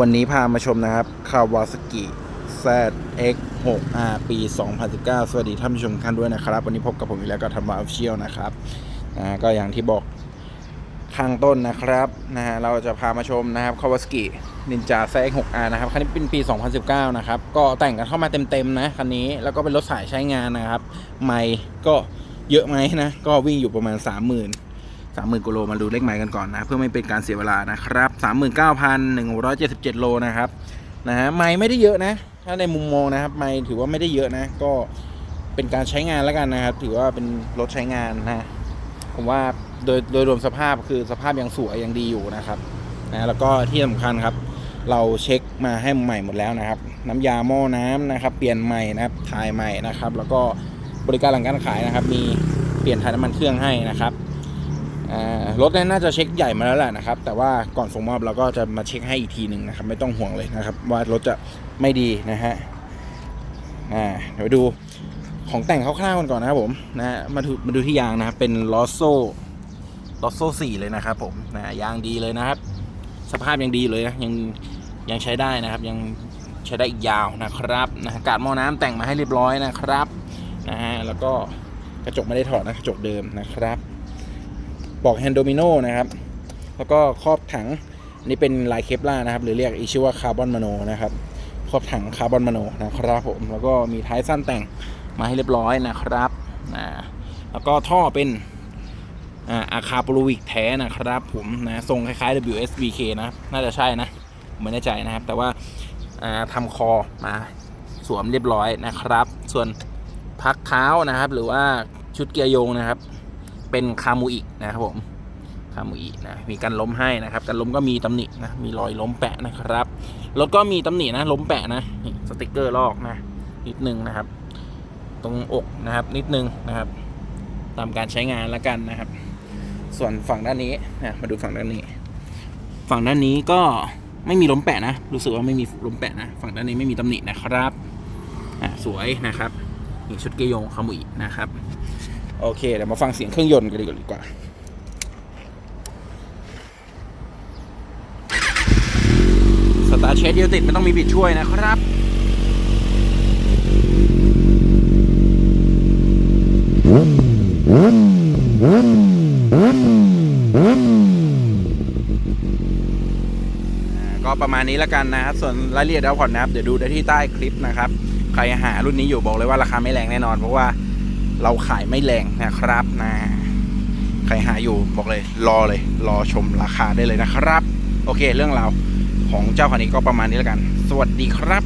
วันนี้พามาชมนะครับ Kawasaki ZX6R ปี 2019 สวัสดีท่านผู้ชมทุกท่านด้วยนะครับ วันนี้พบกับผมอีกแล้วก็ทำมาออฟเชียลนะครับนะก็อย่างที่บอกข้างต้นนะครับนะฮะเราจะพามาชมนะครับ Kawasaki Ninja ZX6R นะครับ คันนี้เป็นปี 2019 นะครับ ก็แต่งกันเข้ามาเต็มๆนะคันนี้แล้วก็เป็นรถสายใช้งานนะครับ ไม่ก็เยอะไหมนะ ก็วิ่งอยู่ประมาณ 30,000 สามหมื่นกิโลมาดูเลขหมายกันก่อนนะ เพื่อไม่เป็นการเสียเวลานะครับสามหมื่นเก้าพันหนึ่งร้อยเจ็ดสิบเจ็ดโลนะครับนะฮะไม่ไม่ได้เยอะนะ ถ้าในมุมมองนะครับ ไม่ถือว่าไม่ได้เยอะนะ ก็เป็นการใช้งานแล้วกันนะครับ ถือว่าเป็นรถใช้งานนะผมว่าโดยโดยรวมสภาพคือสภาพยังสวยยังดีอยู่นะครับนะแล้วก็ที่สำคัญครับ เราเช็คมาให้ใหม่หมดแล้วนะครับ น้ำยาหม้อน้ำนะครับ เปลี่ยนใหม่นะครับถ่ายใหม่นะครับ แล้วก็บริการหลังการขายนะครับ มีเปลี่ยนถ่ายน้ำมันเครื่องให้นะครับ รถนี่ยน่าจะเช็คใหญ่มาแล้วแหละนะครับ แต่ว่าก่อนส่งมอบเราก็จะมาเช็คให้อีกทีหนึ่งนะครับ ไม่ต้องห่วงเลยนะครับ ว่ารถจะไม่ดีนะฮะอ่าเดี๋ยวไปดูของแต่งคร่าวๆกันก่อนนะครับผมนะฮะมาดูมาดูที่ยางนะครับ เป็นลอสโซลอสโซสี่เลยนะครับ ผมนะยางดีเลยนะครับ สภาพยังดีเลยนะยังยังใช้ได้นะครับ ยังใช้ได้อีกยาวนะครับนะกาดหม้อน้ำแต่งมาให้เรียบร้อยนะครับนะฮะแล้วก็กระจกไม่ได้ถอดนะกระจกเดิมนะครับ ปอกแฮนโดมิโนนะครับ แล้วก็ครอบถังนี่เป็นลายเคปล่านะครับ หรือเรียกอีกชื่อว่าคาร์บอนมโนนะครับ ครอบถังคาร์บอนมโนนะครับผม แล้วก็มีท้ายสั้นแต่งมาให้เรียบร้อยนะครับนะแล้วก็ท่อเป็นอ่าอาคาโปรวิกแท้นะครับผมนะทรงคล้ายๆ WSBK นะ น่าจะใช่นะไม่แน่ใจนะครับ แต่ว่าอ่าทำคอมาสวมเรียบร้อยนะครับ ส่วนพักเท้านะครับ หรือว่าชุดเกียร์โยงนะครับ เป็นคามูอินะครับผมคามูอินะมีการล้มให้นะครับการล้มก็มีตำหนินะมีรอยล้มแปะนะครับรถก็มีตำหนินะล้มแปะนะสติกเกอร์ลอกนะนิดนึงนะครับ ตรงอกนะครับนิดนึงนะครับ ตามการใช้งานแล้วกันนะครับ ส่วนฝั่งด้านนี้นะมาดูฝั่งด้านนี้ ฝั่งด้านนี้ก็ไม่มีล้มแปะนะ รู้สึกว่าไม่มีล้มแปะนะ ฝั่งด้านนี้ไม่มีตำหนินะครับอะสวยนะครับนี่ชุดเกยงคามูอินะครับ โอเคเดี๋ยวมาฟังเสียงเครื่องยนต์กันดีกว่าสตาร์ทเชดเดียวติดไม่ต้องมีบิดช่วยนะครับก็ประมาณนี้แล้วกันนะครับ ส่วนรายละเอียดเอาผ่อนนะครับ เดี๋ยวดูได้ที่ใต้คลิปนะครับ ใครหารุ่นนี้อยู่บอกเลยว่าราคาไม่แรงแน่นอนเพราะว่า เราขายไม่แรงนะครับนะใครหาอยู่บอกเลย รอเลย รอชมราคาได้เลยนะครับ โอเค เรื่องราวของเจ้าคันนี้ก็ประมาณนี้แล้วกัน สวัสดีครับ